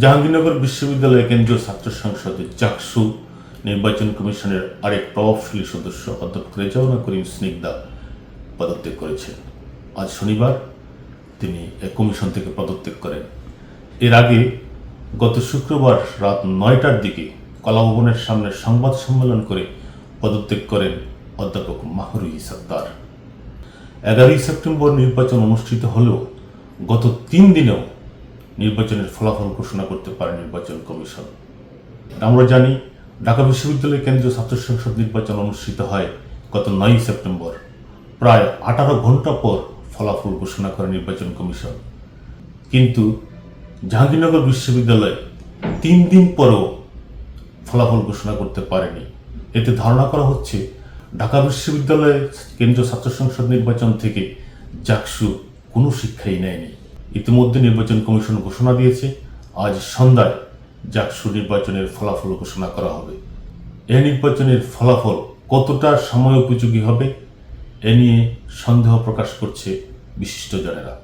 জাহাঙ্গীরনগর বিশ্ববিদ্যালয় কেন্দ্রীয় ছাত্র সংসদের চাকসু নির্বাচন কমিশনের আরেক প্রভাবশালী সদস্য অধ্যক্ষ রেজাউনা করিম স্নিগ্ধা পদত্যাগ করেছেন। আজ শনিবার তিনি কমিশন থেকে পদত্যাগ করেন। এর আগে গত শুক্রবার রাত নয়টার দিকে কলাভবনের সামনে সংবাদ সম্মেলন করে পদত্যাগ করেন অধ্যাপক মাহরুই সত্তার। এগারোই সেপ্টেম্বর নির্বাচন অনুষ্ঠিত হলেও গত তিন দিনেও নির্বাচনের ফলাফল ঘোষণা করতে পারে নির্বাচন কমিশন। আমরা জানি, ঢাকা বিশ্ববিদ্যালয় কেন্দ্রীয় ছাত্র সংসদ নির্বাচন অনুষ্ঠিত হয় গত নয়ই সেপ্টেম্বর। প্রায় আঠারো ঘণ্টা পর ফলাফল ঘোষণা করে নির্বাচন কমিশন। কিন্তু জাহাঙ্গীরনগর বিশ্ববিদ্যালয় তিন দিন পরেও ফলাফল ঘোষণা করতে পারেনি। এতে ধারণা করা হচ্ছে, ঢাকা বিশ্ববিদ্যালয়ের কেন্দ্রীয় ছাত্র সংসদ নির্বাচন থেকে জাকসু কোনো শিক্ষাই নেয়নি। ইতিমধ্যে নির্বাচন কমিশন ঘোষণা দিয়েছে, আজ সন্ধ্যায় জাকসু নির্বাচনের ফলাফল ঘোষণা করা হবে। এ নির্বাচনের ফলাফল কতটা সময় উপযোগী হবে, এ নিয়ে সন্দেহ প্রকাশ করছে বিশিষ্টজনেরা।